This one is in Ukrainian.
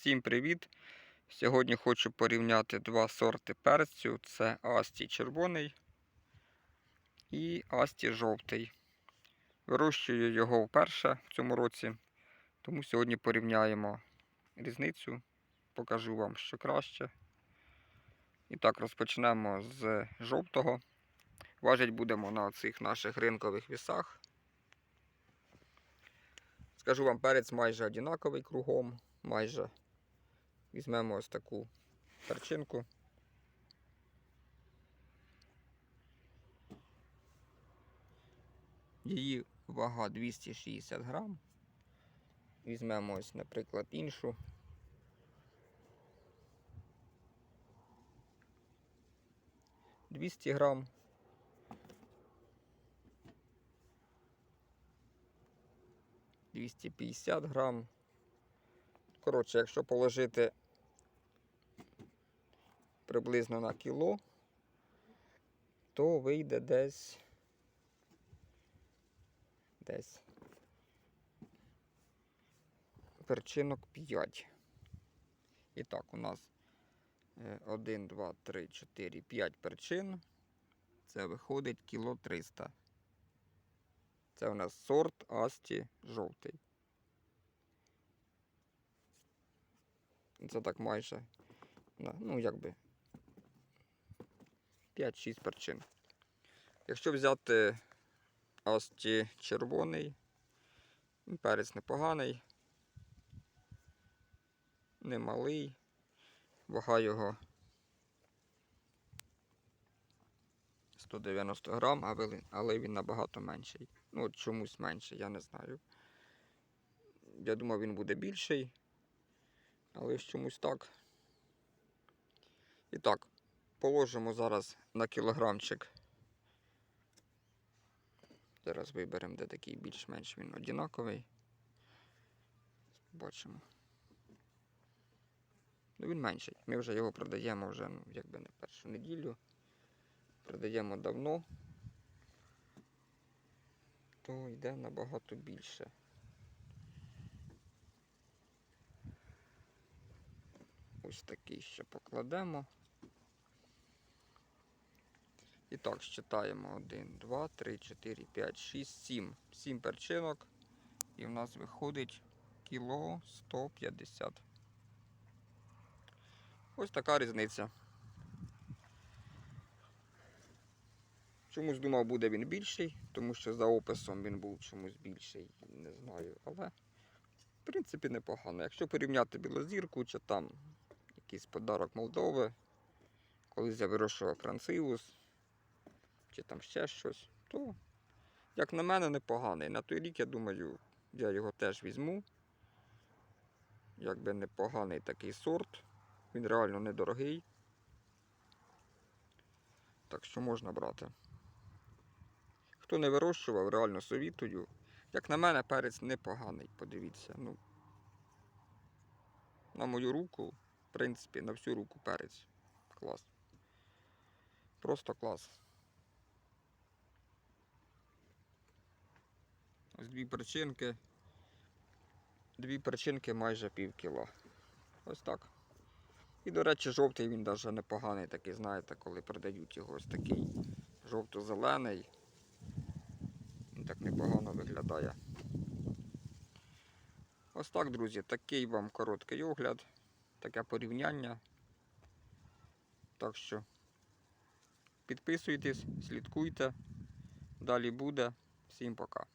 Всім привіт! Сьогодні хочу порівняти два сорти перцю. Це Асті червоний і Асті жовтий. Вирощую його вперше в цьому році, тому сьогодні порівняємо різницю, покажу вам, що краще. І так, розпочнемо з жовтого. Важить будемо на цих наших ринкових вісах. Скажу вам, перець майже однаковий кругом, майже. Візьмемо ось таку перчинку. Її вага 260 грам. Візьмемо ось, наприклад, іншу. Двісті грам. Двісті п'ятдесят грам. Коротше, якщо положити приблизно на кіло, то вийде десь десь перчинок 5. І так, у нас 1, 2, 3, 4, 5 перчин. Це виходить кіло 300. Це у нас сорт Асті жовтий. Це так майже, ну якби 5-6 перчин. Якщо взяти Асті червоний, перець непоганий, немалий, вага його 190 грам, але він набагато менший. Ну, чомусь менший, я не знаю. Я думав, він буде більший але чомусь так. І так, положимо зараз на кілограмчик. Зараз виберемо, де такий більш-менш він однаковий. Бачимо. Ну він менший. Ми вже його продаємо вже, ну, якби не першу неділю. Продаємо давно, то йде набагато більше. Ось такий ще покладемо. І так, считаємо 1, 2, 3, 4, 5, 6, 7. 7 перчинок. І в нас виходить кіло 150. Ось така різниця. Чомусь думав, буде він більший, тому що за описом він був чомусь більший, не знаю, але в принципі непогано. Якщо порівняти білозірку чи там якийсь подарок Молдови. Колись я вирощував францивус, чи там ще щось, то, як на мене, непоганий. На той рік, я думаю, я його теж візьму. Якби непоганий такий сорт. Він реально недорогий. Так що можна брати. Хто не вирощував, реально совітую. Як на мене, перець непоганий, подивіться. Ну, На мою руку в принципі, на всю руку перець. Клас. Просто клас. Дві перчинки. Дві перчинки майже пів кіла. Ось так. І, до речі, жовтий він навіть непоганий такий, знаєте, коли продають його ось такий жовто-зелений. Він так непогано виглядає. Ось так, друзі, такий вам короткий огляд таке порівняння. Так що підписуйтесь, слідкуйте. Далі буде. Всім пока.